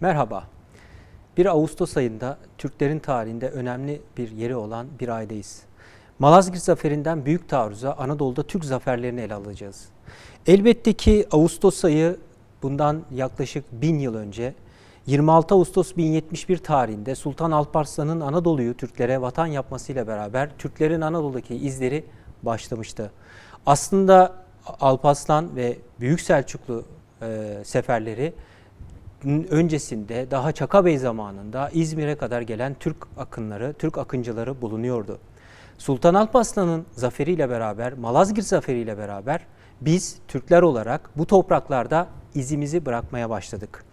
Merhaba. 1 Ağustos ayında Türklerin tarihinde önemli bir yeri olan bir aydayız. Malazgirt Zaferi'nden Büyük Taarruz'a Anadolu'da Türk zaferlerini ele alacağız. Elbette ki Ağustos ayı bundan yaklaşık bin yıl önce 26 Ağustos 1071 tarihinde Sultan Alparslan'ın Anadolu'yu Türklere vatan yapmasıyla beraber Türklerin Anadolu'daki izleri başlamıştı. Aslında Alparslan ve Büyük Selçuklu e, seferleri öncesinde daha Çakabey zamanında İzmir'e kadar gelen Türk akınları, Türk akıncıları bulunuyordu. Sultan Alparslan'ın zaferiyle beraber, Malazgirt zaferiyle beraber biz Türkler olarak bu topraklarda izimizi bırakmaya başladık.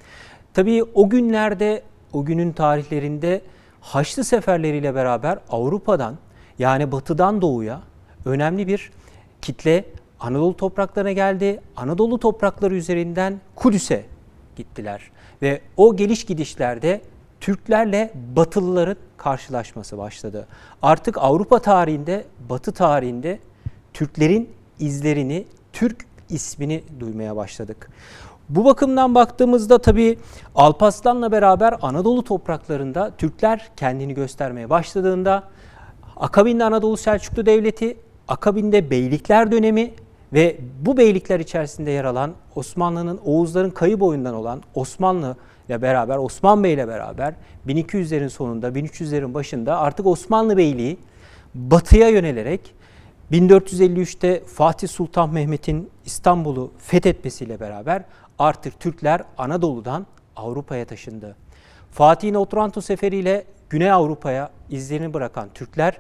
Tabii o günlerde, o günün tarihlerinde Haçlı seferleriyle beraber Avrupa'dan yani batıdan doğuya önemli bir kitle Anadolu topraklarına geldi. Anadolu toprakları üzerinden Kudüs'e gittiler. Ve o geliş gidişlerde Türklerle Batılıların karşılaşması başladı. Artık Avrupa tarihinde, Batı tarihinde Türklerin izlerini, Türk ismini duymaya başladık. Bu bakımdan baktığımızda tabii Alparslan'la beraber Anadolu topraklarında Türkler kendini göstermeye başladığında akabinde Anadolu Selçuklu Devleti, akabinde Beylikler dönemi ve bu beylikler içerisinde yer alan Osmanlı'nın Oğuzların kayı boyundan olan Osmanlı ile beraber Osman Bey ile beraber 1200'lerin sonunda 1300'lerin başında artık Osmanlı Beyliği batıya yönelerek 1453'te Fatih Sultan Mehmet'in İstanbul'u fethetmesiyle beraber artık Türkler Anadolu'dan Avrupa'ya taşındı. Fatih'in Otranto seferiyle Güney Avrupa'ya izlerini bırakan Türkler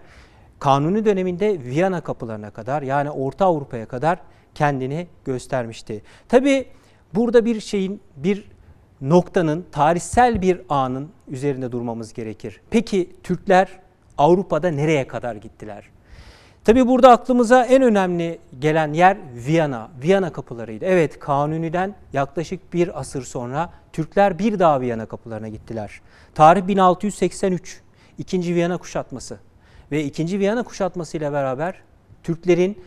Kanuni döneminde Viyana kapılarına kadar yani Orta Avrupa'ya kadar kendini göstermişti. Tabi burada bir şeyin bir noktanın tarihsel bir anın üzerinde durmamız gerekir. Peki Türkler Avrupa'da nereye kadar gittiler? Tabi burada aklımıza en önemli gelen yer Viyana, Viyana kapılarıydı. Evet Kanuni'den yaklaşık bir asır sonra Türkler bir daha Viyana kapılarına gittiler. Tarih 1683, 2. Viyana kuşatması ve 2. Viyana kuşatması ile beraber Türklerin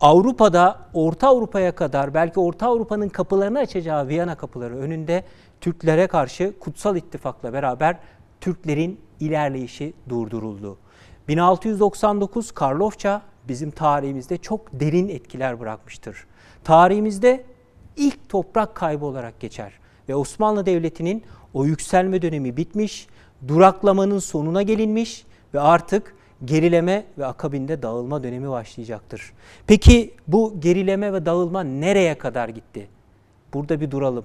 Avrupa'da Orta Avrupa'ya kadar belki Orta Avrupa'nın kapılarını açacağı Viyana kapıları önünde Türklere karşı kutsal ittifakla beraber Türklerin ilerleyişi durduruldu. 1699 Karlofça bizim tarihimizde çok derin etkiler bırakmıştır. Tarihimizde ilk toprak kaybı olarak geçer ve Osmanlı Devleti'nin o yükselme dönemi bitmiş, duraklamanın sonuna gelinmiş ve artık gerileme ve akabinde dağılma dönemi başlayacaktır. Peki bu gerileme ve dağılma nereye kadar gitti? Burada bir duralım.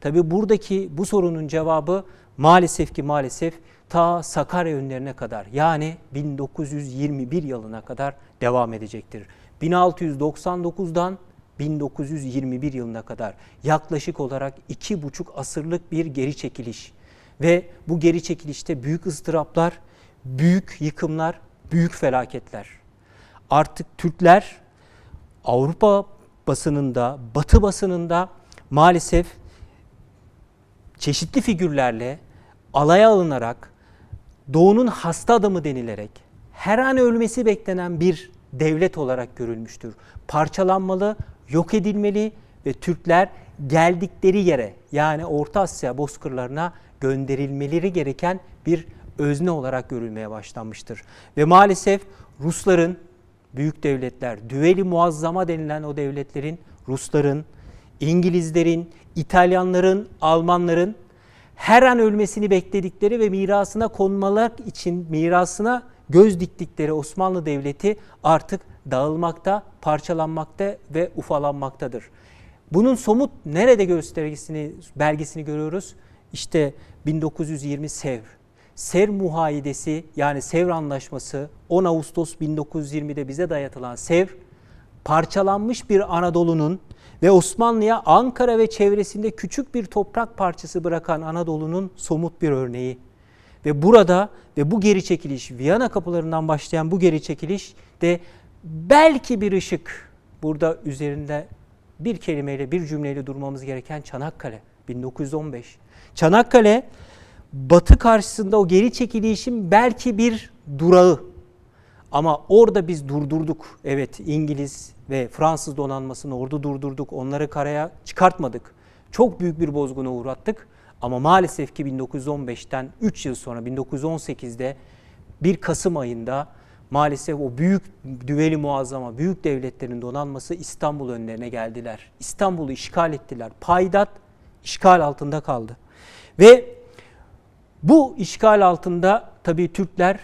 Tabi buradaki bu sorunun cevabı maalesef ki maalesef ta Sakarya önlerine kadar yani 1921 yılına kadar devam edecektir. 1699'dan 1921 yılına kadar yaklaşık olarak iki buçuk asırlık bir geri çekiliş ve bu geri çekilişte büyük ıstıraplar, büyük yıkımlar, büyük felaketler. Artık Türkler Avrupa basınında, Batı basınında maalesef çeşitli figürlerle alaya alınarak doğunun hasta adamı denilerek her an ölmesi beklenen bir devlet olarak görülmüştür. Parçalanmalı, yok edilmeli ve Türkler geldikleri yere yani Orta Asya bozkırlarına gönderilmeleri gereken bir özne olarak görülmeye başlanmıştır. Ve maalesef Rusların, büyük devletler, düveli muazzama denilen o devletlerin, Rusların, İngilizlerin, İtalyanların, Almanların her an ölmesini bekledikleri ve mirasına konmalar için mirasına göz diktikleri Osmanlı Devleti artık dağılmakta, parçalanmakta ve ufalanmaktadır. Bunun somut nerede göstergesini, belgesini görüyoruz? İşte 1920 Sevr. Sevr muhayidesi yani Sevr Anlaşması 10 Ağustos 1920'de bize dayatılan Sevr parçalanmış bir Anadolu'nun ve Osmanlı'ya Ankara ve çevresinde küçük bir toprak parçası bırakan Anadolu'nun somut bir örneği. Ve burada ve bu geri çekiliş, Viyana kapılarından başlayan bu geri çekiliş de belki bir ışık. Burada üzerinde bir kelimeyle, bir cümleyle durmamız gereken Çanakkale 1915. Çanakkale Batı karşısında o geri çekilişin belki bir durağı. Ama orada biz durdurduk. Evet İngiliz ve Fransız donanmasını orada durdurduk. Onları karaya çıkartmadık. Çok büyük bir bozguna uğrattık. Ama maalesef ki 1915'ten 3 yıl sonra 1918'de 1 Kasım ayında maalesef o büyük düveli muazzama, büyük devletlerin donanması İstanbul önlerine geldiler. İstanbul'u işgal ettiler. Paydat işgal altında kaldı. Ve bu işgal altında tabii Türkler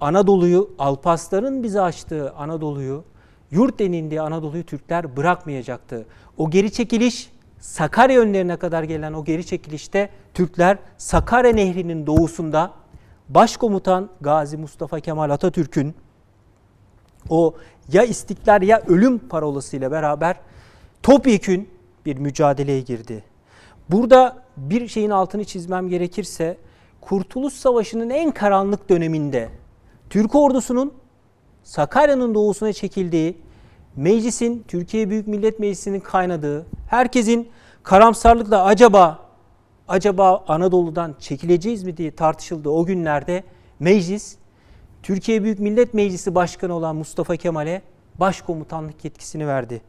Anadolu'yu, Alpasların bize açtığı Anadolu'yu, yurt denildiği Anadolu'yu Türkler bırakmayacaktı. O geri çekiliş Sakarya önlerine kadar gelen o geri çekilişte Türkler Sakarya Nehri'nin doğusunda Başkomutan Gazi Mustafa Kemal Atatürk'ün o ya istiklal ya ölüm parolasıyla beraber topyekün bir mücadeleye girdi. Burada bir şeyin altını çizmem gerekirse Kurtuluş Savaşı'nın en karanlık döneminde Türk ordusunun Sakarya'nın doğusuna çekildiği, meclisin, Türkiye Büyük Millet Meclisi'nin kaynadığı, herkesin karamsarlıkla acaba acaba Anadolu'dan çekileceğiz mi diye tartışıldığı o günlerde meclis Türkiye Büyük Millet Meclisi Başkanı olan Mustafa Kemal'e başkomutanlık yetkisini verdi.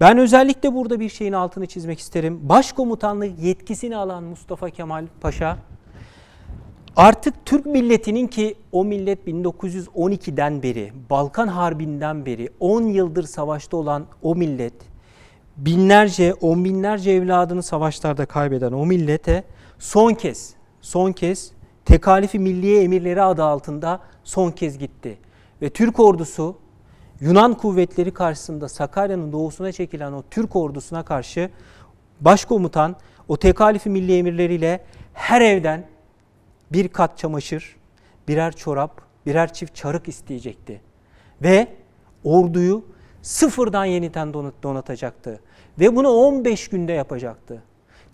Ben özellikle burada bir şeyin altını çizmek isterim. Başkomutanlık yetkisini alan Mustafa Kemal Paşa artık Türk milletinin ki o millet 1912'den beri, Balkan Harbi'nden beri 10 yıldır savaşta olan o millet, binlerce, on binlerce evladını savaşlarda kaybeden o millete son kez, son kez tekalifi milliye emirleri adı altında son kez gitti. Ve Türk ordusu Yunan kuvvetleri karşısında Sakarya'nın doğusuna çekilen o Türk ordusuna karşı başkomutan o tekalifi milli emirleriyle her evden bir kat çamaşır, birer çorap, birer çift çarık isteyecekti. Ve orduyu sıfırdan yeniden donat, donatacaktı. Ve bunu 15 günde yapacaktı.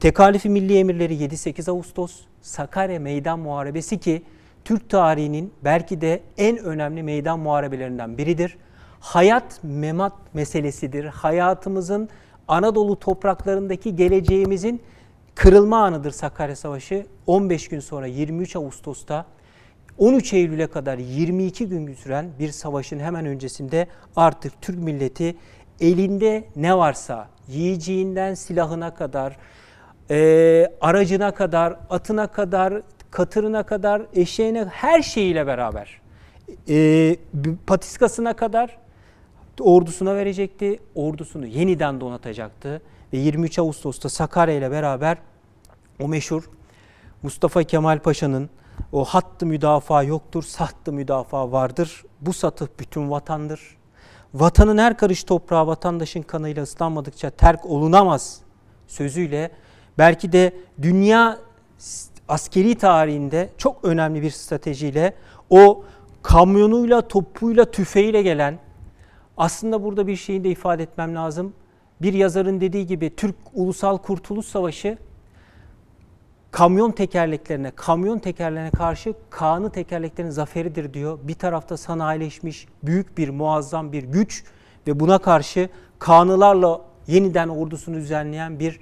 Tekalifi milli emirleri 7-8 Ağustos Sakarya Meydan Muharebesi ki Türk tarihinin belki de en önemli meydan muharebelerinden biridir. Hayat memat meselesidir. Hayatımızın Anadolu topraklarındaki geleceğimizin kırılma anıdır Sakarya Savaşı. 15 gün sonra 23 Ağustos'ta 13 Eylül'e kadar 22 gün süren bir savaşın hemen öncesinde artık Türk milleti elinde ne varsa yiyeceğinden silahına kadar, e, aracına kadar, atına kadar, katırına kadar, eşeğine her şeyiyle beraber e, patiskasına kadar ordusuna verecekti. Ordusunu yeniden donatacaktı ve 23 Ağustos'ta Sakarya ile beraber o meşhur Mustafa Kemal Paşa'nın o hattı müdafaa yoktur, sattı müdafaa vardır. Bu satı bütün vatandır. Vatanın her karış toprağı vatandaşın kanıyla ıslanmadıkça terk olunamaz sözüyle belki de dünya askeri tarihinde çok önemli bir stratejiyle o kamyonuyla, topuyla, tüfeğiyle gelen aslında burada bir şeyi de ifade etmem lazım. Bir yazarın dediği gibi Türk Ulusal Kurtuluş Savaşı kamyon tekerleklerine, kamyon tekerlerine karşı Kaan'ı tekerleklerin zaferidir diyor. Bir tarafta sanayileşmiş büyük bir muazzam bir güç ve buna karşı Kanılarla yeniden ordusunu düzenleyen bir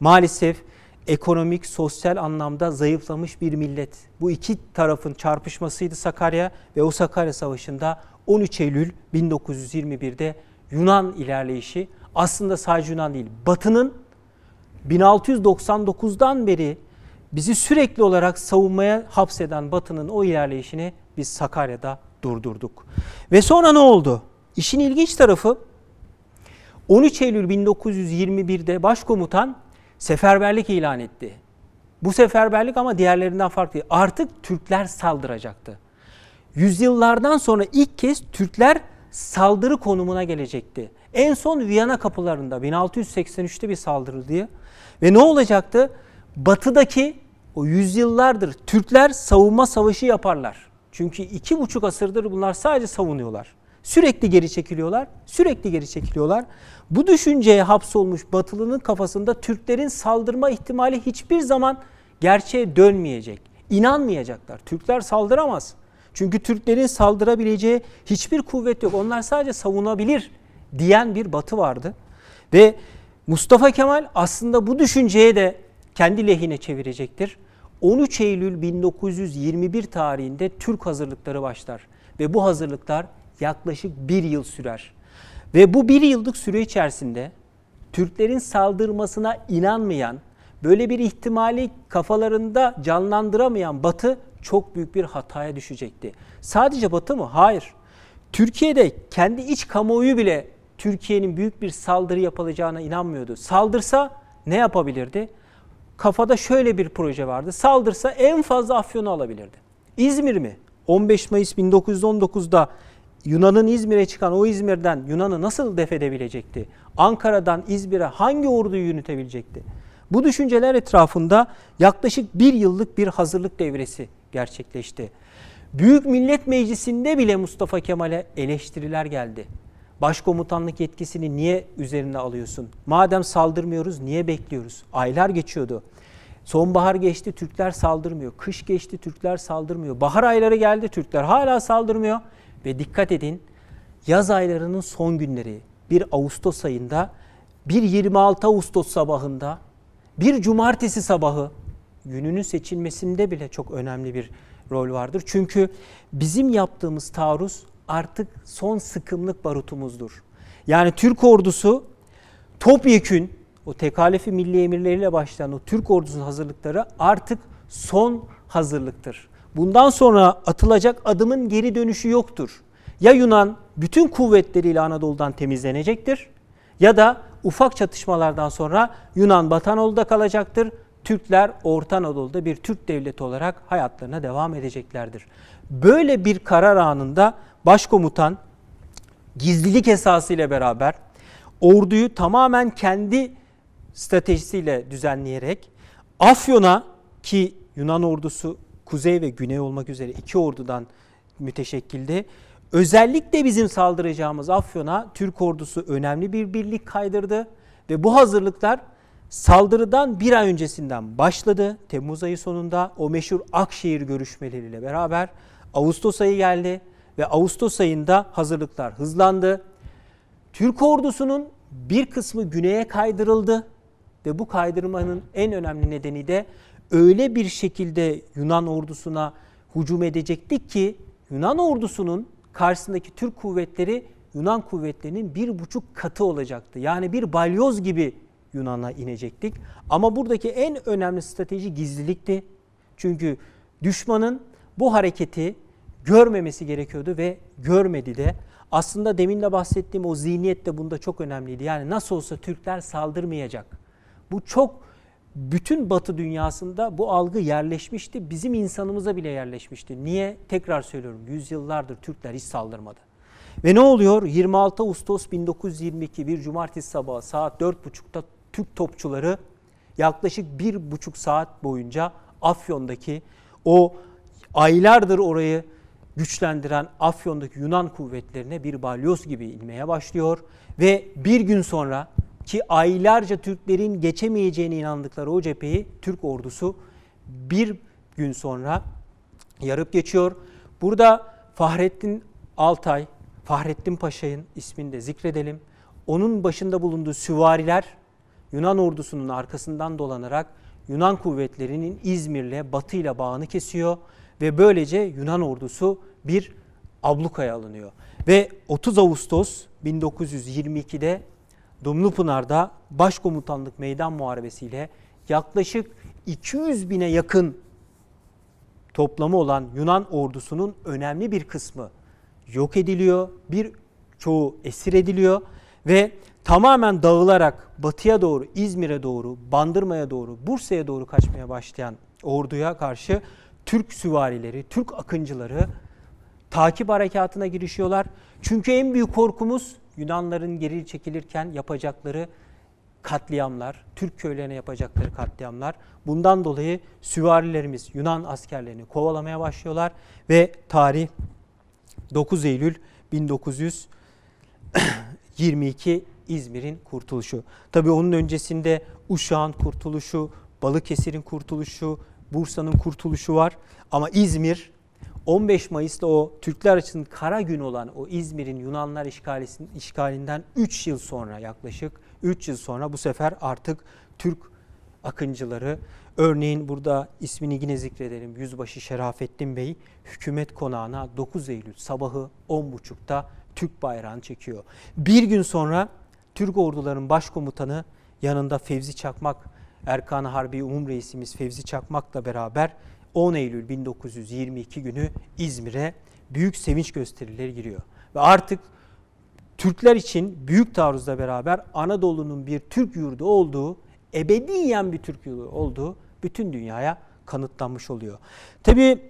maalesef ekonomik, sosyal anlamda zayıflamış bir millet. Bu iki tarafın çarpışmasıydı Sakarya ve o Sakarya Savaşı'nda 13 Eylül 1921'de Yunan ilerleyişi aslında sadece Yunan değil, Batı'nın 1699'dan beri bizi sürekli olarak savunmaya hapseden Batı'nın o ilerleyişini biz Sakarya'da durdurduk. Ve sonra ne oldu? İşin ilginç tarafı 13 Eylül 1921'de başkomutan seferberlik ilan etti. Bu seferberlik ama diğerlerinden farklı. Artık Türkler saldıracaktı. Yüzyıllardan sonra ilk kez Türkler saldırı konumuna gelecekti. En son Viyana kapılarında 1683'te bir saldırı diye. Ve ne olacaktı? Batıdaki o yüzyıllardır Türkler savunma savaşı yaparlar. Çünkü iki buçuk asırdır bunlar sadece savunuyorlar. Sürekli geri çekiliyorlar, sürekli geri çekiliyorlar. Bu düşünceye hapsolmuş Batılı'nın kafasında Türklerin saldırma ihtimali hiçbir zaman gerçeğe dönmeyecek. İnanmayacaklar. Türkler saldıramaz. Çünkü Türklerin saldırabileceği hiçbir kuvvet yok. Onlar sadece savunabilir diyen bir batı vardı. Ve Mustafa Kemal aslında bu düşünceye de kendi lehine çevirecektir. 13 Eylül 1921 tarihinde Türk hazırlıkları başlar ve bu hazırlıklar yaklaşık bir yıl sürer. Ve bu bir yıllık süre içerisinde Türklerin saldırmasına inanmayan, Böyle bir ihtimali kafalarında canlandıramayan Batı çok büyük bir hataya düşecekti. Sadece Batı mı? Hayır. Türkiye'de kendi iç kamuoyu bile Türkiye'nin büyük bir saldırı yapılacağına inanmıyordu. Saldırsa ne yapabilirdi? Kafada şöyle bir proje vardı. Saldırsa en fazla Afyon'u alabilirdi. İzmir mi? 15 Mayıs 1919'da Yunan'ın İzmir'e çıkan o İzmir'den Yunan'ı nasıl def edebilecekti? Ankara'dan İzmir'e hangi orduyu yönetebilecekti? Bu düşünceler etrafında yaklaşık bir yıllık bir hazırlık devresi gerçekleşti. Büyük Millet Meclisi'nde bile Mustafa Kemal'e eleştiriler geldi. Başkomutanlık yetkisini niye üzerine alıyorsun? Madem saldırmıyoruz niye bekliyoruz? Aylar geçiyordu. Sonbahar geçti Türkler saldırmıyor. Kış geçti Türkler saldırmıyor. Bahar ayları geldi Türkler hala saldırmıyor. Ve dikkat edin yaz aylarının son günleri bir Ağustos ayında bir 26 Ağustos sabahında bir cumartesi sabahı gününün seçilmesinde bile çok önemli bir rol vardır. Çünkü bizim yaptığımız taarruz artık son sıkımlık barutumuzdur. Yani Türk ordusu topyekün o tekalifi milli emirleriyle başlayan o Türk ordusunun hazırlıkları artık son hazırlıktır. Bundan sonra atılacak adımın geri dönüşü yoktur. Ya Yunan bütün kuvvetleriyle Anadolu'dan temizlenecektir ya da ufak çatışmalardan sonra Yunan Batanoğlu'da kalacaktır. Türkler Orta Anadolu'da bir Türk devleti olarak hayatlarına devam edeceklerdir. Böyle bir karar anında başkomutan gizlilik esasıyla beraber orduyu tamamen kendi stratejisiyle düzenleyerek Afyon'a ki Yunan ordusu kuzey ve güney olmak üzere iki ordudan müteşekkildi. Özellikle bizim saldıracağımız Afyon'a Türk ordusu önemli bir birlik kaydırdı ve bu hazırlıklar saldırıdan bir ay öncesinden başladı. Temmuz ayı sonunda o meşhur Akşehir görüşmeleriyle beraber Ağustos ayı geldi ve Ağustos ayında hazırlıklar hızlandı. Türk ordusunun bir kısmı güneye kaydırıldı ve bu kaydırmanın en önemli nedeni de öyle bir şekilde Yunan ordusuna hücum edecektik ki Yunan ordusunun karşısındaki Türk kuvvetleri Yunan kuvvetlerinin bir buçuk katı olacaktı. Yani bir balyoz gibi Yunan'a inecektik. Ama buradaki en önemli strateji gizlilikti. Çünkü düşmanın bu hareketi görmemesi gerekiyordu ve görmedi de. Aslında demin de bahsettiğim o zihniyet de bunda çok önemliydi. Yani nasıl olsa Türkler saldırmayacak. Bu çok bütün Batı dünyasında bu algı yerleşmişti. Bizim insanımıza bile yerleşmişti. Niye? Tekrar söylüyorum. Yüzyıllardır Türkler hiç saldırmadı. Ve ne oluyor? 26 Ağustos 1922 bir cumartesi sabahı saat 4.30'da Türk topçuları yaklaşık bir buçuk saat boyunca Afyon'daki o aylardır orayı güçlendiren Afyon'daki Yunan kuvvetlerine bir balyoz gibi inmeye başlıyor ve bir gün sonra ki aylarca Türklerin geçemeyeceğine inandıkları o cepheyi Türk ordusu bir gün sonra yarıp geçiyor. Burada Fahrettin Altay, Fahrettin Paşa'nın ismini de zikredelim. Onun başında bulunduğu süvariler Yunan ordusunun arkasından dolanarak Yunan kuvvetlerinin İzmir'le batıyla bağını kesiyor ve böylece Yunan ordusu bir ablukaya alınıyor. Ve 30 Ağustos 1922'de Dumlupınar'da başkomutanlık meydan muharebesiyle yaklaşık 200 bine yakın toplamı olan Yunan ordusunun önemli bir kısmı yok ediliyor. Bir çoğu esir ediliyor ve tamamen dağılarak batıya doğru, İzmir'e doğru, Bandırma'ya doğru, Bursa'ya doğru kaçmaya başlayan orduya karşı Türk süvarileri, Türk akıncıları takip harekatına girişiyorlar. Çünkü en büyük korkumuz Yunanların geri çekilirken yapacakları katliamlar, Türk köylerine yapacakları katliamlar. Bundan dolayı süvarilerimiz Yunan askerlerini kovalamaya başlıyorlar ve tarih 9 Eylül 1922 İzmir'in kurtuluşu. Tabii onun öncesinde Uşak'ın kurtuluşu, Balıkesir'in kurtuluşu, Bursa'nın kurtuluşu var. Ama İzmir 15 Mayıs'ta o Türkler için kara gün olan o İzmir'in Yunanlar işgalinden 3 yıl sonra yaklaşık 3 yıl sonra bu sefer artık Türk akıncıları örneğin burada ismini yine zikredelim Yüzbaşı Şerafettin Bey hükümet konağına 9 Eylül sabahı 10.30'da Türk bayrağını çekiyor. Bir gün sonra Türk orduların başkomutanı yanında Fevzi Çakmak Erkan Harbi Umum Reisimiz Fevzi Çakmak'la beraber 10 Eylül 1922 günü İzmir'e büyük sevinç gösterileri giriyor. Ve artık Türkler için büyük taarruzla beraber Anadolu'nun bir Türk yurdu olduğu, ebediyen bir Türk yurdu olduğu bütün dünyaya kanıtlanmış oluyor. Tabii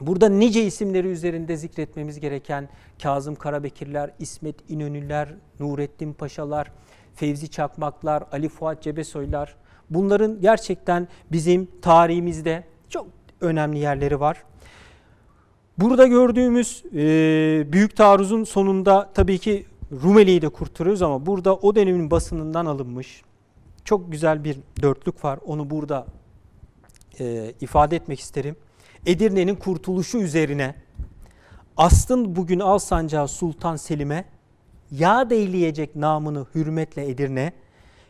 burada nice isimleri üzerinde zikretmemiz gereken Kazım Karabekirler, İsmet İnönüler, Nurettin Paşalar, Fevzi Çakmaklar, Ali Fuat Cebesoylar bunların gerçekten bizim tarihimizde çok önemli yerleri var. Burada gördüğümüz e, büyük taarruzun sonunda tabii ki Rumeli'yi de kurtarıyoruz ama burada o dönemin basınından alınmış çok güzel bir dörtlük var. Onu burada e, ifade etmek isterim. Edirne'nin kurtuluşu üzerine Aslın bugün al sancağı Sultan Selim'e yad eyleyecek namını hürmetle Edirne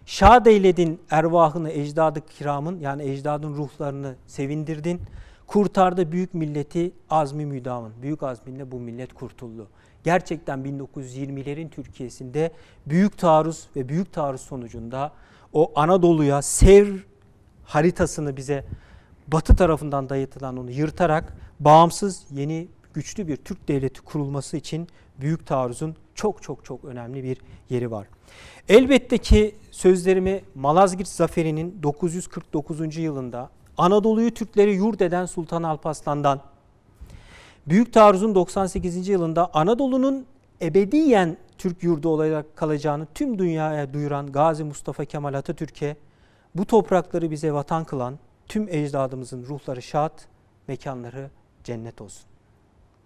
şad eyledin ervahını ecdadı kiramın yani ecdadın ruhlarını sevindirdin. Kurtardı büyük milleti azmi müdamın. Büyük azminle bu millet kurtuldu. Gerçekten 1920'lerin Türkiye'sinde büyük taarruz ve büyük taarruz sonucunda o Anadolu'ya sev haritasını bize batı tarafından dayatılan onu yırtarak bağımsız yeni güçlü bir Türk devleti kurulması için büyük taarruzun çok çok çok önemli bir yeri var. Elbette ki sözlerimi Malazgirt Zaferi'nin 949. yılında Anadolu'yu Türkleri yurt eden Sultan Alparslan'dan, Büyük Taarruz'un 98. yılında Anadolu'nun ebediyen Türk yurdu olarak kalacağını tüm dünyaya duyuran Gazi Mustafa Kemal Atatürk'e bu toprakları bize vatan kılan tüm ecdadımızın ruhları şad, mekanları cennet olsun.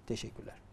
Teşekkürler.